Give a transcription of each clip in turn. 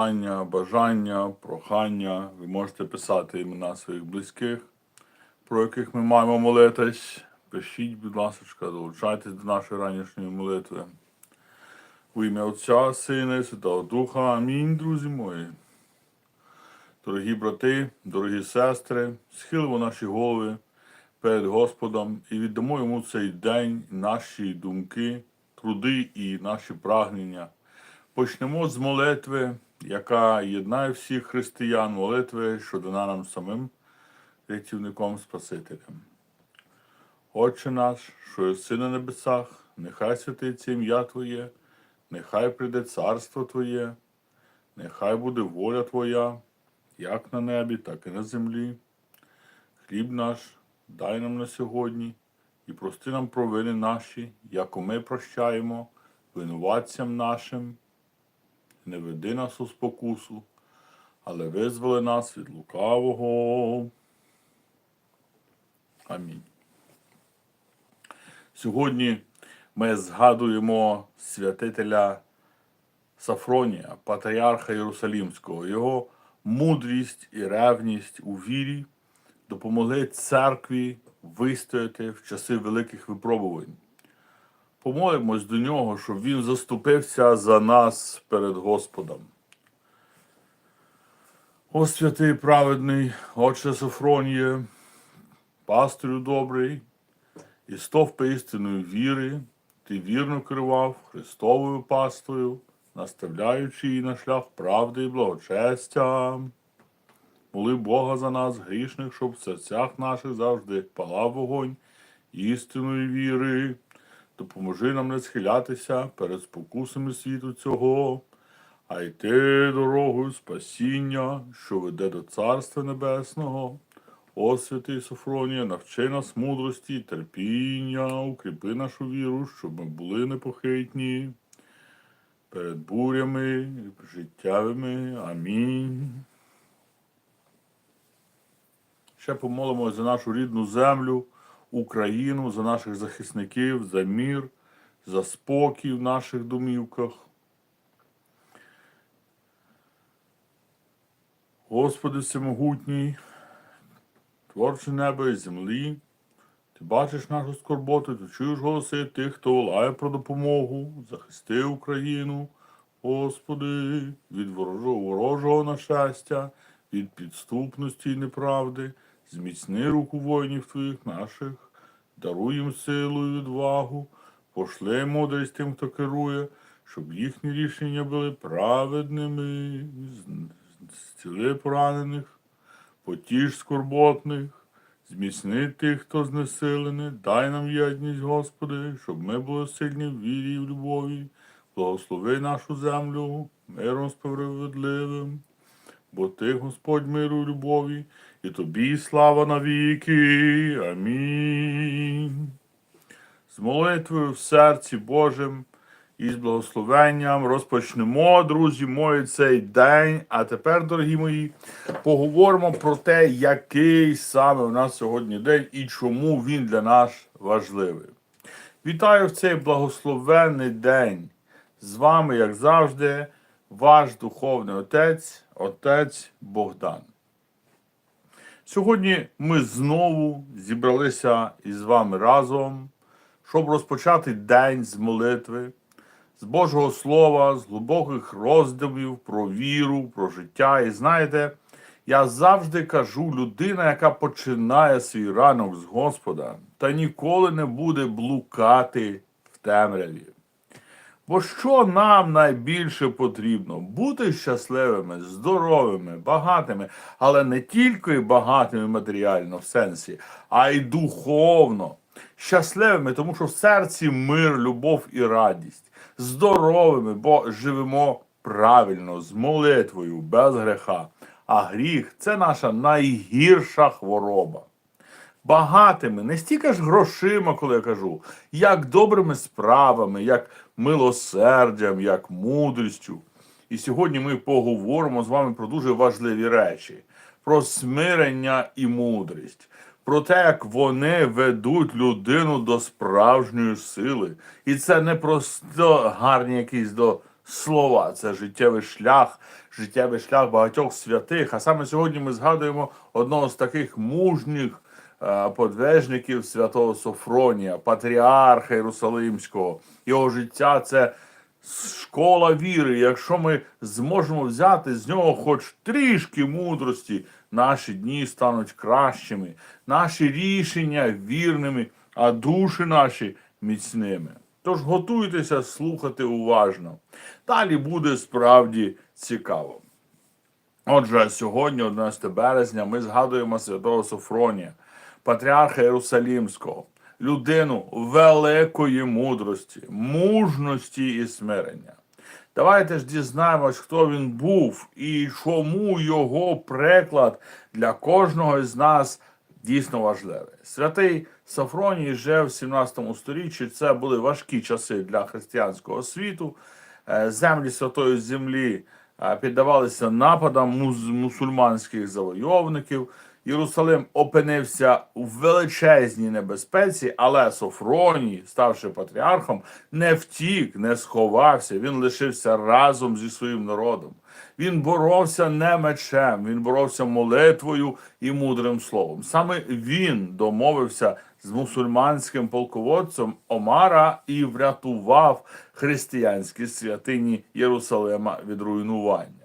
Бажання, бажання, прохання. Ви можете писати імена своїх близьких, про яких ми маємо молитись. Пишіть, будь ласка, долучайтесь до нашої ранішньої молитви. У ім'я Отця, Сина і Святого Духа. Амінь, друзі мої. Дорогі брати, дорогі сестри, схилимо наші голови перед Господом і віддамо йому цей день наші думки, труди і наші прагнення. Почнемо з молитви, яка єднає всіх християн, молитви, що дана нам самим рятівником Спасителем. Отче наш, що єси на небесах, нехай святиться ім'я Твоє, нехай прийде царство Твоє, нехай буде воля Твоя, як на небі, так і на землі. Хліб наш дай нам на сьогодні і прости нам провини наші, як ми прощаємо винуватцям нашим. Не веди нас у спокусу, але визволи нас від лукавого. Амінь. Сьогодні ми згадуємо святителя Сафронія, патріарха Єрусалімського. Його мудрість і ревність у вірі допомогли церкві вистояти в часи великих випробувань. Помолимось до нього, щоб він заступився за нас перед Господом. О святий праведний, Отче Софроніє, пастирю добрий, і стовпи істинної віри, ти вірно керував Христовою пастою, наставляючи її на шлях правди і благочестя. Моли Бога за нас, грішних, щоб в серцях наших завжди палав вогонь істинної віри. Допоможи нам не схилятися перед спокусами світу цього, а йти дорогою спасіння, що веде до Царства Небесного. О святий Софронія, навчи нас мудрості і терпіння, укріпи нашу віру, щоб ми були непохитні перед бурями життєвими. Амінь. Ще помолимось за нашу рідну землю, Україну, за наших захисників, за мір, за спокій в наших домівках. Господи всемогутній, творче небо і землі, ти бачиш нашу скорботу, ти чуєш голоси тих, хто волає про допомогу, захисти Україну, Господи, від ворожого, ворожого нашестя, від підступності і неправди, зміцни руку воїнів твоїх наших, даруй їм силу і відвагу, пошли мудрість тим, хто керує, щоб їхні рішення були праведними, зціли поранених, потіш скорботних, зміцни тих, хто знесилений, дай нам єдність, Господи, щоб ми були сильні в вірі і в любові, благослови нашу землю, миром справедливим, бо ти, Господь миру любові, і тобі слава навіки. Амінь. З молитвою в серці Божим і з благословенням розпочнемо, друзі мої, цей день. А тепер, дорогі мої, поговоримо про те, який саме у нас сьогодні день і чому він для нас важливий. Вітаю в цей благословенний день. З вами, як завжди, ваш духовний отець, отець Богдан. Сьогодні ми знову зібралися із вами разом, щоб розпочати день з молитви, з Божого Слова, з глибоких роздумів про віру, про життя. І знаєте, я завжди кажу, людина, яка починає свій ранок з Господа, та ніколи не буде блукати в темряві. Бо що нам найбільше потрібно? Бути щасливими, здоровими, багатими, але не тільки багатими матеріально в сенсі, а й духовно. Щасливими, тому що в серці мир, любов і радість. Здоровими, бо живемо правильно, з молитвою, без греха. А гріх це наша найгірша хвороба багатими, не стільки ж грошима, коли я кажу, як добрими справами, як милосердям, як мудрістю. І сьогодні ми поговоримо з вами про дуже важливі речі: про смирення і мудрість, про те, як вони ведуть людину до справжньої сили. І це не просто гарні якісь до слова, це життєвий шлях, життєвий шлях багатьох святих. А саме сьогодні ми згадуємо одного з таких мужніх е, подвижників святого Софронія, патріарха Єрусалимського. Його життя це школа віри. Якщо ми зможемо взяти з нього хоч трішки мудрості, наші дні стануть кращими, наші рішення вірними, а душі наші міцними. Тож готуйтеся слухати уважно. Далі буде справді цікаво. Отже, сьогодні, 11 березня, ми згадуємо святого Софронія, патріарха Єрусалімського, людину великої мудрості, мужності і смирення. Давайте ж дізнаємось, хто він був і чому його приклад для кожного із нас дійсно важливий. Святий Сафроній жив в 17 сторіччі. Це були важкі часи для християнського світу. Е, Землі святої землі е, піддавалися нападам мусульманських завойовників. Єрусалим опинився у величезній небезпеці, але Софроній, ставши патріархом, не втік, не сховався. Він лишився разом зі своїм народом. Він боровся не мечем, він боровся молитвою і мудрим словом. Саме він домовився з мусульманським полководцем Омара і врятував християнські святині Єрусалима від руйнування.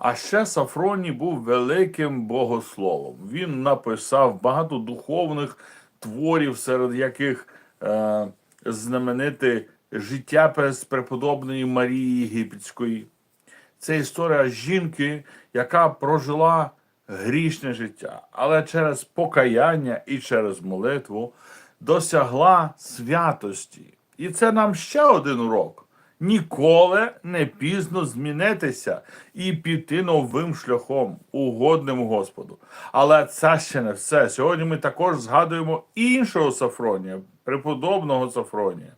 А ще Сафроній був великим богословом. Він написав багато духовних творів, серед яких е, знамените життя преподобної Марії Єгипетської. Це історія жінки, яка прожила грішне життя, але через покаяння і через молитву досягла святості. І це нам ще один урок. Ніколи не пізно змінитися і піти новим шляхом, угодним Господу. Але це ще не все. Сьогодні ми також згадуємо іншого Сафронія, преподобного Сафронія,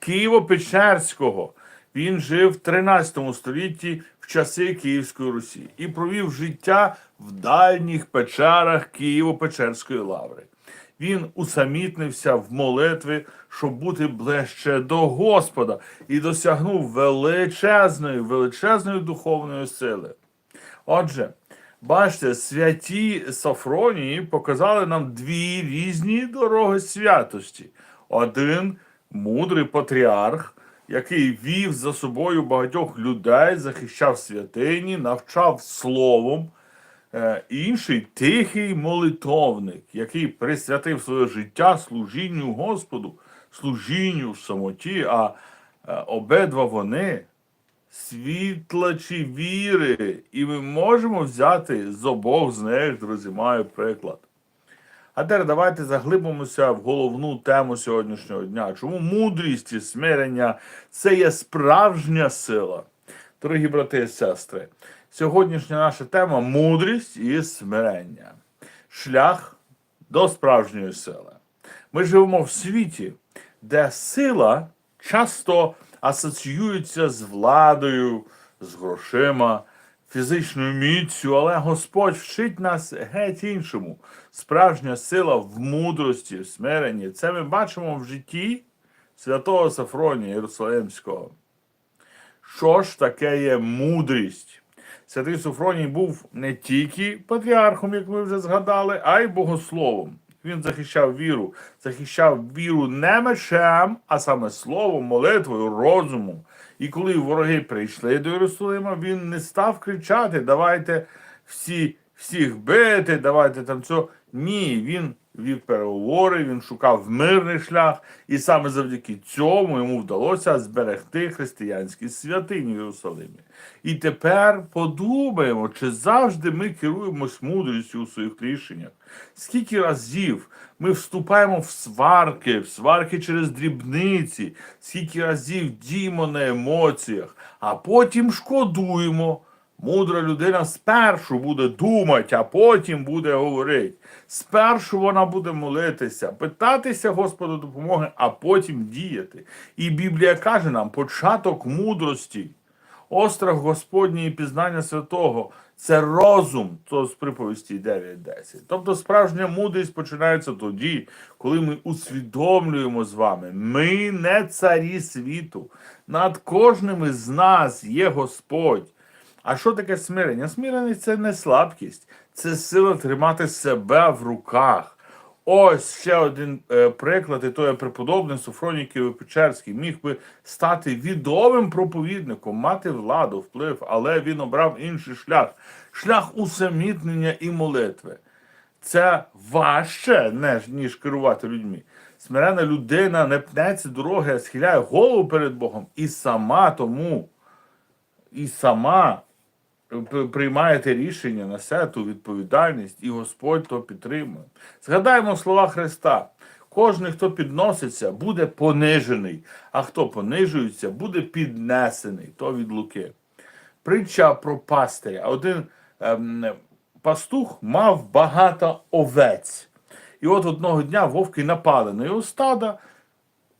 Києво-Печерського. Він жив в 13 столітті в часи Київської Русі і провів життя в дальніх печерах Києво-Печерської лаври. Він усамітнився в молитві, щоб бути ближче до Господа, і досягнув величезної, величезної духовної сили. Отже, бачите, святі Сафронії показали нам дві різні дороги святості. Один мудрий патріарх, який вів за собою багатьох людей, захищав святині, навчав словом. Е, Інший тихий молитовник, який присвятив своє життя служінню Господу, служінню в самоті, а е, обидва вони світлачі віри, і ми можемо взяти з обох з них, друзі, маю приклад. А тепер давайте заглибимося в головну тему сьогоднішнього дня. Чому мудрість і смирення це є справжня сила? Дорогі брати і сестри, сьогоднішня наша тема мудрість і смирення. Шлях до справжньої сили. Ми живемо в світі, де сила часто асоціюється з владою, з грошима, фізичною міцю, але Господь вчить нас геть іншому. Справжня сила в мудрості, в смиренні. Це ми бачимо в житті святого Сафронія Єрусалимського. Що ж таке є мудрість? Святий Софроній був не тільки патріархом, як ми вже згадали, а й богословом. Він захищав віру, захищав віру не мечем, а саме словом, молитвою, розумом. І коли вороги прийшли до Єрусалима, він не став кричати: давайте всі, всіх бити, давайте там це. Ні, він вів переговори, він шукав мирний шлях, і саме завдяки цьому йому вдалося зберегти християнські святині в Єрусалимі. І тепер подумаємо, чи завжди ми керуємось мудрістю у своїх рішеннях. Скільки разів ми вступаємо в сварки, в сварки через дрібниці, скільки разів діємо на емоціях, а потім шкодуємо. Мудра людина спершу буде думати, а потім буде говорити. Спершу вона буде молитися, питатися Господу допомоги, а потім діяти. І Біблія каже нам: початок мудрості, острах Господній і пізнання святого це розум, то з приповісті 9.10. Тобто справжня мудрість починається тоді, коли ми усвідомлюємо з вами, ми не царі світу. Над кожним із нас є Господь. А що таке смирення? Смирення це не слабкість, це сила тримати себе в руках. Ось ще один е, приклад, і то є преподобний Софроній Києво-Печерський міг би стати відомим проповідником, мати владу, вплив, але він обрав інший шлях шлях усамітнення і молитви. Це важче, ніж, керувати людьми. Смирена людина не пнеться дороги, а схиляє голову перед Богом і сама тому, і сама приймаєте рішення ту відповідальність, і Господь то підтримує. Згадаємо слова Христа. Кожен, хто підноситься, буде понижений, а хто понижується, буде піднесений. То від Луки. Притча про пастиря. Один ем, пастух мав багато овець. І от одного дня вовки напали на його стада.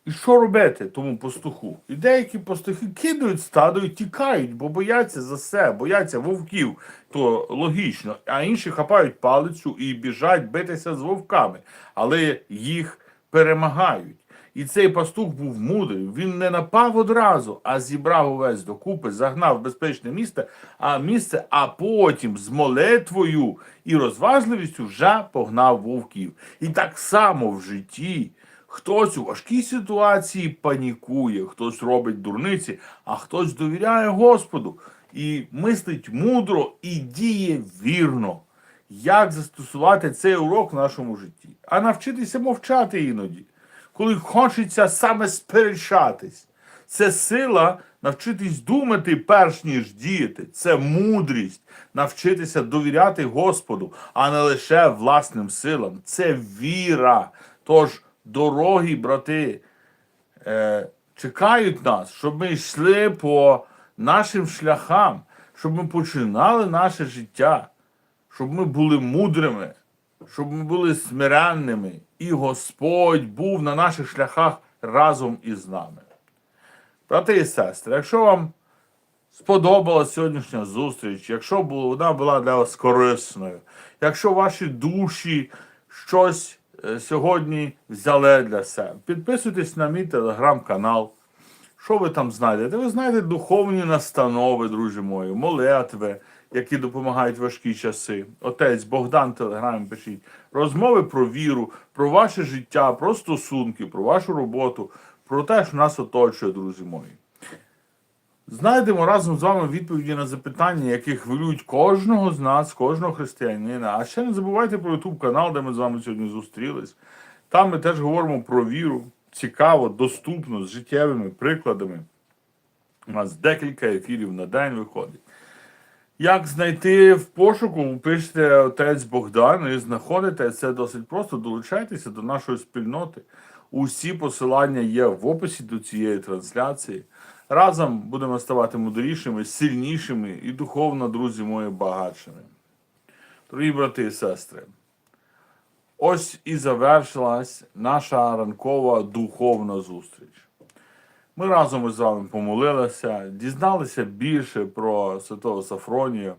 І що робити тому пастуху? І деякі пастухи кидають стадо і тікають, бо бояться за себе, бояться вовків, то логічно. А інші хапають палицю і біжать битися з вовками, але їх перемагають. І цей пастух був мудрий. Він не напав одразу, а зібрав увесь докупи, загнав в безпечне місце, а місце, а потім з молитвою і розважливістю вже погнав вовків. І так само в житті. Хтось у важкій ситуації панікує, хтось робить дурниці, а хтось довіряє Господу і мислить мудро і діє вірно. Як застосувати цей урок в нашому житті? А навчитися мовчати іноді, коли хочеться саме сперечатись. Це сила навчитись думати, перш ніж діяти. Це мудрість навчитися довіряти Господу, а не лише власним силам. Це віра. Тож, дорогі брати, е, чекають нас, щоб ми йшли по нашим шляхам, щоб ми починали наше життя, щоб ми були мудрими, щоб ми були смиренними, і Господь був на наших шляхах разом із нами. Брати і сестри, якщо вам сподобалася сьогоднішня зустріч, якщо вона була для вас корисною, якщо ваші душі щось сьогодні взяли для себе, підписуйтесь на мій телеграм-канал. Що ви там знайдете? Ви знайдете духовні настанови, друзі мої, молитви, які допомагають важкі часи. Отець Богдан в Телеграмі пишіть розмови про віру, про ваше життя, про стосунки, про вашу роботу, про те, що нас оточує, друзі мої. Знайдемо разом з вами відповіді на запитання, які хвилюють кожного з нас, кожного християнина. А ще не забувайте про YouTube канал, де ми з вами сьогодні зустрілись. Там ми теж говоримо про віру. Цікаво, доступно, з життєвими прикладами. У нас декілька ефірів на день виходить. Як знайти в пошуку, пишете отець Богдан і знаходите це досить просто. Долучайтеся до нашої спільноти. Усі посилання є в описі до цієї трансляції. Разом будемо ставати мудрішими, сильнішими і духовно, друзі мої, багатшими. Дорогі брати і сестри, ось і завершилась наша ранкова духовна зустріч. Ми разом із вами помолилися, дізналися більше про святого Сафронія,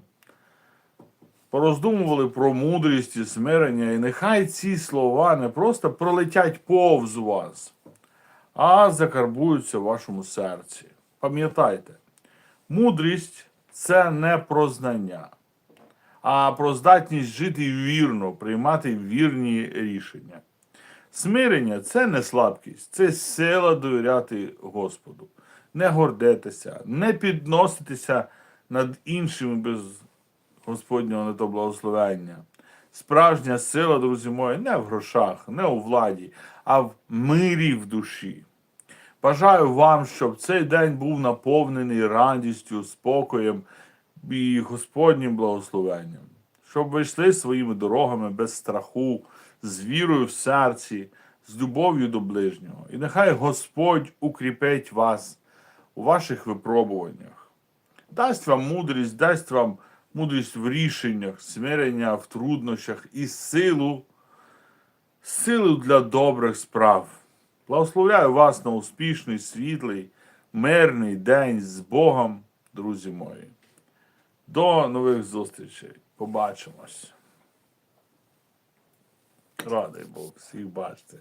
пороздумували про мудрість і смирення, і нехай ці слова не просто пролетять повз вас, а закарбуються в вашому серці. Пам'ятайте, мудрість це не про знання, а про здатність жити вірно, приймати вірні рішення. Смирення це не слабкість, це сила довіряти Господу, не гордитися, не підноситися над іншими без Господнього на то благословення. Справжня сила, друзі мої, не в грошах, не у владі, а в мирі в душі. Бажаю вам, щоб цей день був наповнений радістю, спокоєм і Господнім благословенням, щоб ви йшли своїми дорогами без страху, з вірою в серці, з любов'ю до ближнього. І нехай Господь укріпить вас у ваших випробуваннях, дасть вам мудрість, дасть вам мудрість в рішеннях, смирення в труднощах і силу, силу для добрих справ. Благословляю вас на успішний, світлий, мирний день з Богом, друзі мої. До нових зустрічей. Побачимось. Радий Бог всіх бачити.